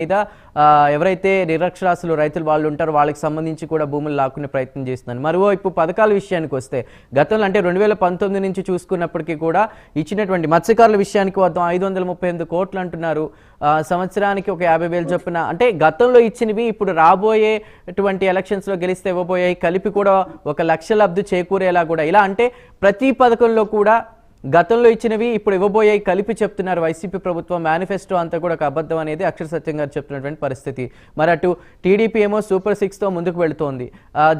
మీద ఎవరైతే నిరక్షరాస్యులు రైతులు వాళ్ళు ఉంటారో వాళ్ళకి సంబంధించి కూడా భూములు లాక్కునే ప్రయత్నం చేస్తున్నారు. మరోవైపు పథకాల విషయానికి వస్తే గతంలో అంటే రెండు వేల పంతొమ్మిది నుంచి చూసుకున్నప్పటికీ కూడా ఇచ్చినటువంటి మత్స్యకారుల విషయానికి వద్దాం. ఐదు వందల ముప్పై ఎనిమిది కోట్లు అంటున్నారు. సంవత్సరానికి ఒక యాభై వేలు చొప్పున అంటే గతంలో ఇచ్చినవి ఇప్పుడు రాబోయేటువంటి ఎలక్షన్స్లో గెలిస్తే ఇవ్వబోయాయి. కలిపి కూడా ఒక లక్ష లబ్ధి చేకూరేలా కూడా. ఇలా అంటే ప్రతి పథకంలో కూడా గతంలో ఇచ్చినవి ఇప్పుడు ఇవ్వబోయాయి కలిపి చెప్తున్నారు వైసీపీ ప్రభుత్వం. మేనిఫెస్టో అంతా కూడా ఒక అబద్ధం అనేది అక్షర సత్యం గారు చెప్తున్నటువంటి పరిస్థితి. మరి అటు టీడీపీ ఏమో సూపర్ సిక్స్తో ముందుకు వెళుతోంది.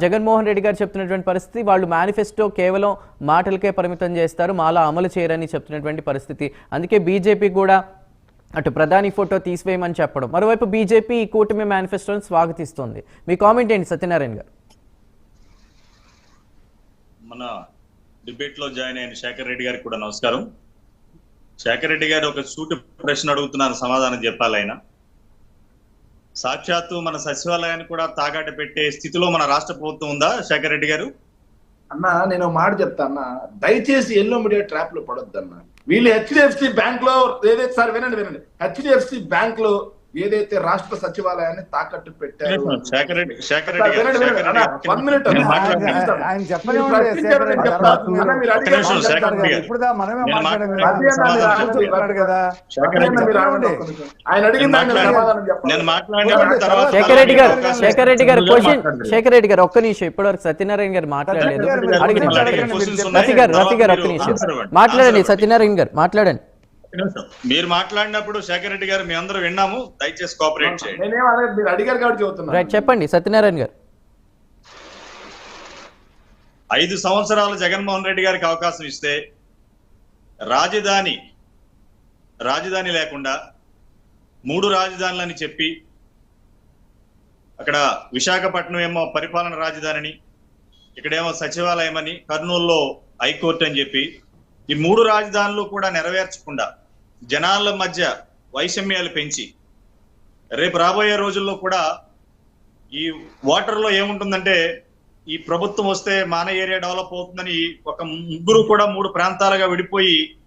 జగన్మోహన్ రెడ్డి గారు చెప్తున్నటువంటి పరిస్థితి వాళ్ళు మేనిఫెస్టో కేవలం మాటలకే పరిమితం చేస్తారు మాలా అమలు చేయరని చెప్తున్నటువంటి పరిస్థితి. అందుకే బీజేపీ కూడా అటు ప్రధాని ఫోటో తీసివేయమని చెప్పడం. మరోవైపు బీజేపీ ఈ కూటమి మేనిఫెస్టోని స్వాగతిస్తోంది. మీ కామెంట్ ఏంటి సత్యనారాయణ గారు? మన డిబేట్లో జాయిన్ అయిన శేఖర్ రెడ్డి గారికి కూడా నమస్కారం. శేఖర్ రెడ్డి గారు ఒక సూటి ప్రశ్న అడుగుతున్నారు సమాధానం చెప్పాలి ఆయన. సాక్షాత్తు మన సచివాలయాన్ని కూడా తాగాట పెట్టే స్థితిలో మన రాష్ట్ర ప్రభుత్వం ఉందా శేఖర్ రెడ్డి గారు? అన్న నేను మాట చెప్తా అన్న. దయచేసి ఎల్లో మీడియా ట్రాప్లో పడొద్దు అన్న వీళ్ళు హెచ్డిఎఫ్సి బ్యాంక్లో ఏదైతే సార్ వినండి వినండి. హెచ్డిఎఫ్సి బ్యాంక్లో ఏదైతే రాష్ట్ర సచివాలయాన్ని తాకట్టు పెట్టారు. ఆయన- శేఖర్ రెడ్డి. గారు. శేఖర్. రెడ్డి గారు. శేఖర్ రెడ్డి గారు. ఒక్క నిమిషం. ఆయన అడిగిన నేను దానికి మాట్లాడే- సమాధానం చెప్పాలి. నేను మాట్లాడిన తర్వాత శేఖర్ రెడ్డి గారు అవకాశం శేఖర్ రెడ్డి గారు ఇస్తాను. క్వశ్చన్ మాట్లాడండి. శేఖర్ రెడ్డి గారు ఒక్క నిమిషం ఇప్పటివరకు సత్యనారాయణ గారు మాట్లాడలేదు అడిగిన రతి గారు రతి గారు ఒక్క నిమిషం మాట్లాడండి సత్యనారాయణ గారు మాట్లాడండి మీరు మాట్లాడినప్పుడు శేఖర్ రెడ్డి గారు మీ అందరూ విన్నాము. దయచేసి కోఆపరేట్ చేయండి. నేనేం మీరు అడిగారు కాబట్టి చెబుతున్నా రైట్ చెప్పండి. సత్యనారాయణ గారు. ఐదు సంవత్సరాలు జగన్మోహన్ రెడ్డి గారికి అవకాశం ఇస్తే రాజధాని రాజధాని లేకుండా మూడు రాజధానులని చెప్పి అక్కడ విశాఖపట్నం ఏమో పరిపాలన రాజధానిని ఇక్కడేమో సచివాలయం అని కర్నూలులో హైకోర్టు అని చెప్పి ఈ మూడు రాజధానులు కూడా నెరవేర్చకుండా జనాల మధ్య వైషమ్యాలు పెంచి రేపు రాబోయే రోజుల్లో కూడా ఈ వాటర్లో ఏముంటుందంటే ఈ ప్రభుత్వం వస్తే మాన ఏరియా డెవలప్ అవుతుందని ఒక ముగ్గురు కూడా మూడు ప్రాంతాలుగా విడిపోయి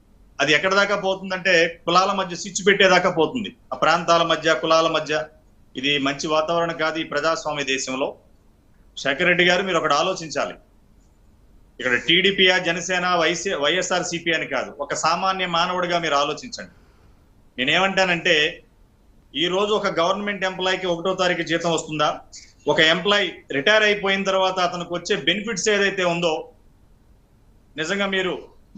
అది ఎక్కడ దాకా పోతుందంటే కులాల మధ్య స్విచ్ పెట్టేదాకా పోతుంది. ఆ ప్రాంతాల మధ్య కులాల మధ్య. ఇది మంచి వాతావరణం కాదు ఈ ప్రజాస్వామ్య దేశంలో. శేఖర్ రెడ్డి గారు మీరు ఒకటి ఆలోచించాలి. ఇక్కడ టీడీపీయా జనసేన వైసీ వైఎస్ఆర్ సిపి అని కాదు. ఒక సామాన్య మానవుడిగా మీరు ఆలోచించండి. నేనేమంటానంటే ఈ రోజు ఒక గవర్నమెంట్ ఎంప్లాయీకి ఒకటో తారీఖు జీతం వస్తుందా? ఒక ఎంప్లాయీ రిటైర్ అయిపోయిన తర్వాత అతనికి వచ్చే బెనిఫిట్స్ ఏదైతే ఉందో నిజంగా మీరు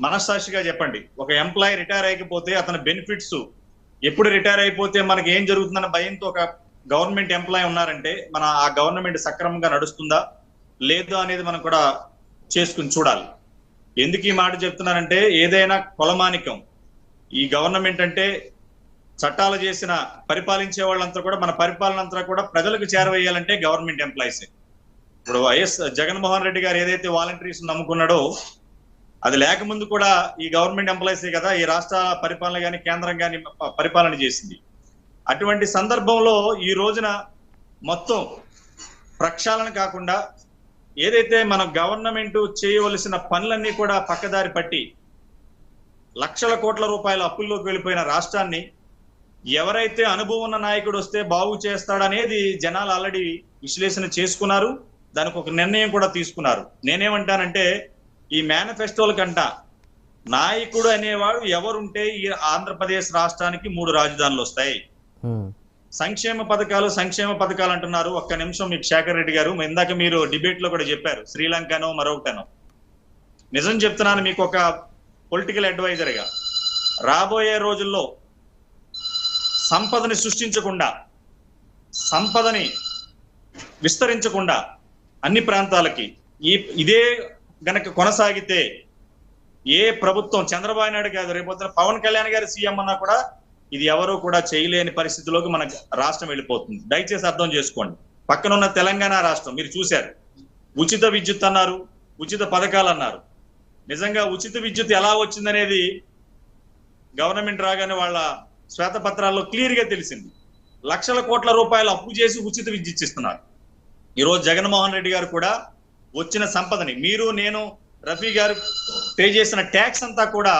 మనస్సాక్షిగా చెప్పండి. ఒక ఎంప్లాయీ రిటైర్ అయిపోతే అతని బెనిఫిట్స్ ఎప్పుడు రిటైర్ అయిపోతే మనకి ఏం జరుగుతుందన్న భయంతో ఒక గవర్నమెంట్ ఎంప్లాయీ ఉన్నారంటే మన ఆ గవర్నమెంట్ సక్రమంగా నడుస్తుందా? లేదు అనేది మనం కూడా చేసుకుని చూడాలి. ఎందుకు ఈ మాట చెప్తున్నానంటే ఏదైనా కొలమానికం. ఈ గవర్నమెంట్ అంటే చట్టాలు చేసిన పరిపాలించే వాళ్ళంతా కూడా మన పరిపాలన అంతా కూడా ప్రజలకు చేరవేయాలంటే గవర్నమెంట్ ఎంప్లాయీసే ఇప్పుడు వైఎస్ జగన్మోహన్ రెడ్డి గారు ఏదైతే వాలంటీర్స్ నమ్ముకున్నాడో అది లేకముందు కూడా ఈ గవర్నమెంట్ ఎంప్లాయీసే కదా ఈ రాష్ట్ర పరిపాలన కానీ కేంద్రం కానీ పరిపాలన చేసింది. అటువంటి సందర్భంలో ఈ రోజున మొత్తం ప్రక్షాళన కాకుండా ఏదైతే మన గవర్నమెంట్ చేయవలసిన పనులన్నీ కూడా పక్కదారి పట్టి లక్షల కోట్ల రూపాయల అప్పుల్లోకి వెళ్ళిపోయిన రాష్ట్రాన్ని ఎవరైతే అనుభవం ఉన్న నాయకుడు వస్తే బాగు చేస్తాడనేది జనాలు ఆల్రెడీ విశ్లేషణ చేసుకున్నారు. దానికి ఒక నిర్ణయం కూడా తీసుకున్నారు. నేనేమంటానంటే ఈ మేనిఫెస్టోల కంట నాయకుడు అనేవాడు ఎవరుంటే ఈ ఆంధ్రప్రదేశ్ రాష్ట్రానికి మూడు రాజధానులు వస్తాయి. సంక్షేమ పథకాలు సంక్షేమ పథకాలు అంటున్నారు. ఒక్క నిమిషం మీకు శేఖర్ రెడ్డి గారు. ఇందాక మీరు డిబేట్లో కూడా చెప్పారు శ్రీలంకనో మరొకటనో. నిజం చెప్తున్నాను మీకు ఒక పొలిటికల్ అడ్వైజర్గా. రాబోయే రోజుల్లో సంపదని సృష్టించకుండా సంపదని విస్తరించకుండా అన్ని ప్రాంతాలకి ఈ ఇదే గనక కొనసాగితే ఏ ప్రభుత్వం చంద్రబాబు నాయుడు గారు రేపొద్దున పవన్ కళ్యాణ్ గారి సీఎం అన్నా కూడా ఇది ఎవరు కూడా చేయలేని పరిస్థితిలోకి మన రాష్ట్రం వెళ్ళిపోతుంది. దయచేసి అర్థం చేసుకోండి. పక్కన ఉన్న తెలంగాణ రాష్ట్రం మీరు చూశారు. ఉచిత విద్యుత్ అన్నారు ఉచిత పథకాలు అన్నారు. నిజంగా ఉచిత విద్యుత్ ఎలా వచ్చిందనేది గవర్నమెంట్ రాగానే వాళ్ళ శ్వేతపత్రాల్లో క్లియర్గా తెలిసింది. లక్షల కోట్ల రూపాయలు అప్పు చేసి ఉచిత విద్యుత్ ఇస్తున్నారు. ఈరోజు జగన్మోహన్ రెడ్డి గారు కూడా వచ్చిన సంపదని మీరు నేను రఫీ గారు పే చేసిన ట్యాక్స్ అంతా కూడా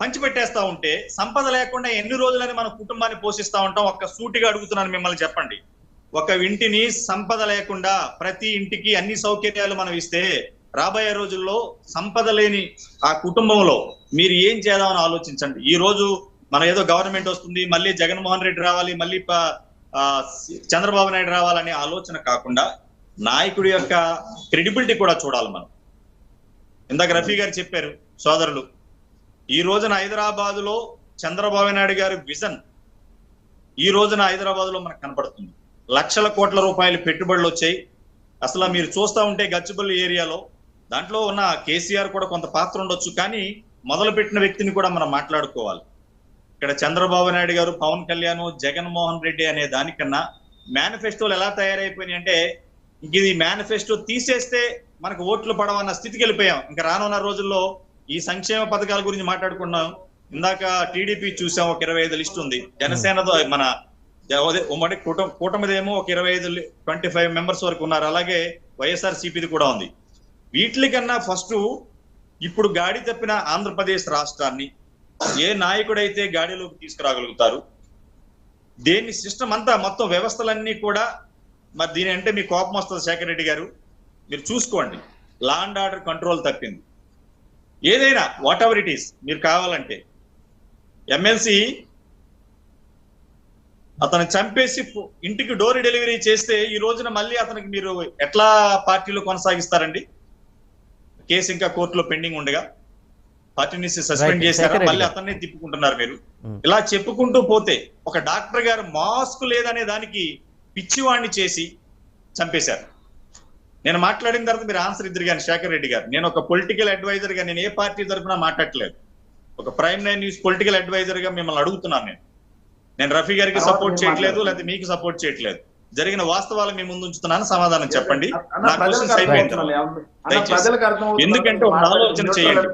పంచిపెట్టేస్తా ఉంటే సంపద లేకుండా ఎన్ని రోజులని మన కుటుంబాన్ని పోషిస్తా ఉంటాం? ఒక్క సూటిగా అడుగుతున్నాను మిమ్మల్ని చెప్పండి. ఒక ఇంటిని సంపద లేకుండా ప్రతి ఇంటికి అన్ని సౌకర్యాలు మనం ఇస్తే రాబోయే రోజుల్లో సంపద లేని ఆ కుటుంబంలో మీరు ఏం చేద్దామని ఆలోచించండి. ఈ రోజు మన ఏదో గవర్నమెంట్ వస్తుంది మళ్ళీ జగన్మోహన్ రెడ్డి రావాలి మళ్ళీ చంద్రబాబు నాయుడు రావాలనే ఆలోచన కాకుండా నాయకుడి యొక్క క్రెడిబిలిటీ కూడా చూడాలి మనం. ఇందాక రఫీ గారు చెప్పారు సోదరులు ఈ రోజున హైదరాబాద్లో చంద్రబాబు నాయుడు గారి విజన్ ఈ రోజున హైదరాబాద్లో మనకు కనపడుతుంది. లక్షల కోట్ల రూపాయలు పెట్టుబడులు వచ్చాయి. అసలు మీరు చూస్తా ఉంటే గచ్చిబల్లి ఏరియాలో దాంట్లో ఉన్న కేసీఆర్ కూడా కొంత పాత్ర ఉండొచ్చు కానీ మొదలు పెట్టిన వ్యక్తిని కూడా మనం మాట్లాడుకోవాలి. ఇక్కడ చంద్రబాబు నాయుడు గారు పవన్ కళ్యాణ్ జగన్మోహన్ రెడ్డి అనే దానికన్నా మేనిఫెస్టోలు ఎలా తయారైపోయినాయి అంటే ఇంక ఇది మేనిఫెస్టో తీసేస్తే మనకు ఓట్లు పడవన్న స్థితికి వెళ్ళిపోయాం. ఇంకా రానున్న రోజుల్లో ఈ సంక్షేమ పథకాల గురించి మాట్లాడుకున్నాం. ఇందాక టీడీపీ చూసాం ఒక ఇరవై ఐదు లిస్ట్ ఉంది. జనసేనతో మన అదే ఉమ్మడి కూటమి కూటమిదేమో ఒక ఇరవై ఐదు ట్వంటీ ఫైవ్ మెంబర్స్ వరకు ఉన్నారు. అలాగే వైఎస్ఆర్ సిపిది కూడా ఉంది. వీటికన్నా ఫస్ట్ ఇప్పుడు గాడి తప్పిన ఆంధ్రప్రదేశ్ రాష్ట్రాన్ని ఏ నాయకుడైతే గాడిలోకి తీసుకురాగలుగుతారు దేన్ని సిస్టమ్ అంతా మొత్తం వ్యవస్థలన్నీ కూడా మరి దీని అంటే మీ కోపం వస్తుంది శేఖర్ రెడ్డి గారు. మీరు చూసుకోండి. లా అండ్ ఆర్డర్ కంట్రోల్ తప్పింది. ఏదైనా వాట్ ఎవర్ ఇట్ ఈస్ మీరు కావాలంటే ఎమ్మెల్సీ అతను చంపేసి ఇంటికి డోర్ డెలివరీ చేస్తే ఈ రోజున మళ్ళీ అతనికి మీరు ఎట్లా పార్టీలో కొనసాగిస్తారండి కేసు ఇంకా కోర్టులో పెండింగ్ ఉండగా పార్టీ నుంచి సస్పెండ్. చేశారా మళ్ళీ. అతన్ని తిప్పుకుంటున్నారు మీరు Hmm. ఇలా చెప్పుకుంటూ పోతే ఒక డాక్టర్ గారు మాస్క్ లేదనే దానికి పిచ్చివాణ్ణి చేసి చంపేశారు నేను మాట్లాడిన తర్వాత మీరు ఆన్సర్ ఇద్దరు కానీ శేఖర్ రెడ్డి గారు. నేను ఒక పొలిటికల్ అడ్వైజర్గా నేను ఏ పార్టీ తరఫున మాట్లాడట్లేదు. ఒక ప్రైమ్ నైన్ న్యూస్ పొలిటికల్ అడ్వైజర్గా మిమ్మల్ని అడుగుతున్నాను నేను. నేను రఫీ గారికి సపోర్ట్ చేయట్లేదు. లేకపోతే మీకు సపోర్ట్ చేయట్లేదు. జరిగిన వాస్తవాలు మీ ముందు ఉంచుతున్నాను సమాధానం చెప్పండి. నా క్వశ్చన్స్. ఎందుకంటే ఒక ఆలోచన చేయండి.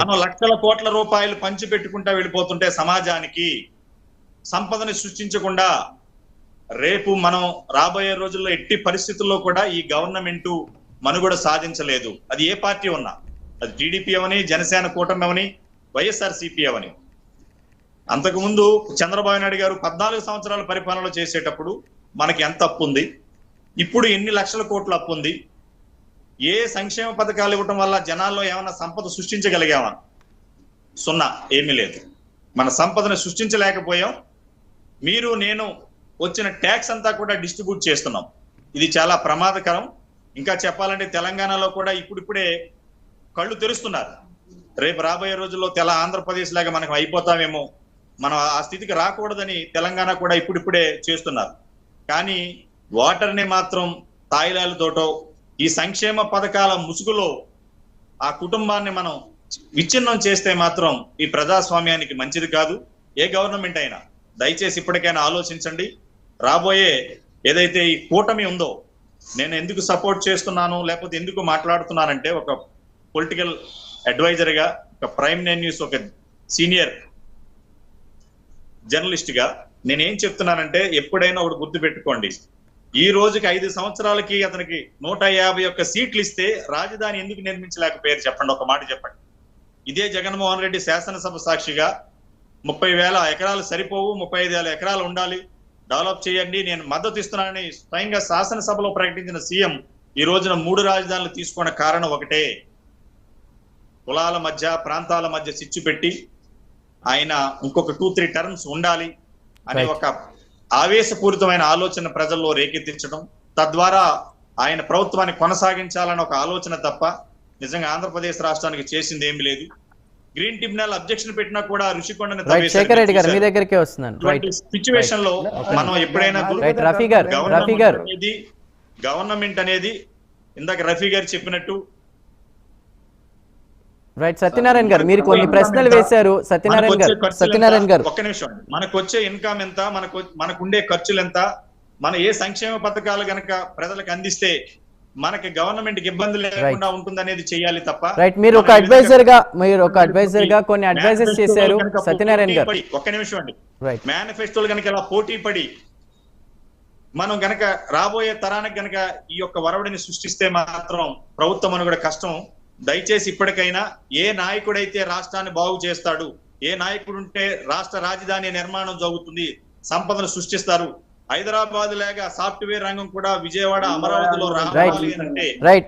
మనం లక్షల కోట్ల రూపాయలు పంచి పెట్టుకుంటా వెళ్ళిపోతుంటే సమాజానికి సంపదని సృష్టించకుండా రేపు మనం రాబోయే రోజుల్లో ఎట్టి పరిస్థితుల్లో కూడా ఈ గవర్నమెంట్ మనుగడ సాధించలేదు. అది ఏ పార్టీ ఉన్నా. అది టీడీపీ అవని జనసేన కూటమి అవని వైఎస్ఆర్ సిపి అవని. అంతకుముందు చంద్రబాబు నాయుడు గారు పద్నాలుగు సంవత్సరాల పరిపాలన చేసేటప్పుడు మనకి ఎంత అప్పు ఉంది? ఇప్పుడు ఎన్ని లక్షల కోట్ల అప్పు ఉంది? ఏ సంక్షేమ పథకాలు ఇవ్వటం వల్ల జనాల్లో ఏమైనా సంపద సృష్టించగలిగామా? సున్నా. ఏమీ లేదు. మన సంపదను సృష్టించలేకపోయాం. మీరు నేను వచ్చిన ట్యాక్స్ అంతా కూడా డిస్ట్రిబ్యూట్ చేస్తున్నాం. ఇది చాలా ప్రమాదకరం. ఇంకా చెప్పాలంటే తెలంగాణలో కూడా ఇప్పుడిప్పుడే కళ్ళు తెరుస్తున్నారు. రేపు రాబోయే రోజుల్లో తెల ఆంధ్రప్రదేశ్ లాగా మనకు అయిపోతామేమో మనం ఆ స్థితికి రాకూడదని తెలంగాణ కూడా ఇప్పుడిప్పుడే చేస్తున్నారు. కానీ వాటర్ని మాత్రం తాయిలాలతోటో ఈ సంక్షేమ పథకాల ముసుగులో ఆ కుటుంబాన్ని మనం విచ్ఛిన్నం చేస్తే మాత్రం ఈ ప్రజాస్వామ్యానికి మంచిది కాదు. ఏ గవర్నమెంట్ అయినా దయచేసి ఇప్పటికైనా ఆలోచించండి. రాబోయే ఏదైతే ఈ కూటమి ఉందో నేను ఎందుకు సపోర్ట్ చేస్తున్నాను లేకపోతే ఎందుకు మాట్లాడుతున్నానంటే ఒక పొలిటికల్ అడ్వైజర్గా ఒక ప్రైమ్ న్యూస్ ఒక సీనియర్ జర్నలిస్ట్గా నేనేం చెప్తున్నానంటే ఎప్పుడైనా ఒకటి గుర్తు పెట్టుకోండి. ఈ రోజుకి ఐదు సంవత్సరాలకి అతనికి నూట యాభై ఒక్క సీట్లు ఇస్తే రాజధాని ఎందుకు నిర్మించలేకపోయారు చెప్పండి ఒక మాట చెప్పండి. ఇదే జగన్మోహన్ రెడ్డి శాసనసభ సాక్షిగా ముప్పై వేల ఎకరాలు సరిపోవు ముప్పై ఐదు వేల ఎకరాలు ఉండాలి. డెవలప్ చేయండి నేను మద్దతు ఇస్తున్నానని స్వయంగా శాసనసభలో ప్రకటించిన సీఎం ఈ రోజున మూడు రాజధానులు తీసుకున్న కారణం ఒకటే కులాల మధ్య ప్రాంతాల మధ్య చిచ్చు పెట్టి ఆయన ఇంకొక టూ త్రీ టర్మ్స్ ఉండాలి అనే. ఒక ఆవేశపూరితమైన ఆలోచన ప్రజల్లో రేకెత్తించడం తద్వారా ఆయన ప్రభుత్వాన్ని కొనసాగించాలని ఒక ఆలోచన తప్ప నిజంగా ఆంధ్రప్రదేశ్ రాష్ట్రానికి చేసింది ఏమీ లేదు గ్రీన్ ట్రిబ్యునల్ అబ్జెక్షన్ పెట్టినా కూడా ఋషికొండని శేఖర్ రెడ్డి గారు మీ దగ్గరికే వస్తున్నాను. సిచ్యువేషన్లో మనం ఎప్పుడైనా రైట్ రఫీ గారు రఫీ గారు. గవర్నమెంట్ అనేది ఇందాక రఫీ గారు చెప్పినట్టు రైట్ సత్యనారాయణ గారు మీరు కొన్ని ప్రశ్నలు వేశారు. సత్యనారాయణ గారు సత్యనారాయణ? గారు. ఒక్క నిమిషం. మనకు వచ్చే ఇన్కమ్ ఎంత? మనకు మనకు ఉండే ఖర్చులు ఎంత? మన ఏ సంక్షేమ పథకాలు గనక ప్రజలకు అందిస్తే మనకి గవర్నమెంట్కి ఇబ్బంది లేకుండా ఉంటుందనేది చేయాలి తప్ప రైట్ మీరు ఒక అడ్వైజర్గా మీరు ఒక అడ్వైజర్గా కొన్ని అడ్వైజెస్ చేశారు సత్యనారాయణ గారు. ఒక్క నిమిషం అండి. రైట్ మేనిఫెస్టోలు కనుక ఇలా పోటీ పడి మనం గనక రాబోయే తరానికి గనక ఈ యొక్క వరవడిని సృష్టిస్తే మాత్రం ప్రభుత్వం అని కూడా కష్టం. దయచేసి ఇప్పటికైనా ఏ నాయకుడైతే రాష్ట్రాన్ని బాగు చేస్తాడు ఏ నాయకుడు ఉంటే రాష్ట్ర రాజధాని నిర్మాణం జరుగుతుంది సంపదను సృష్టిస్తారు హైదరాబాద్ లాగా సాఫ్ట్వేర్ రంగం కూడా విజయవాడ అమరావతిలో రావాలి అంటే రైట్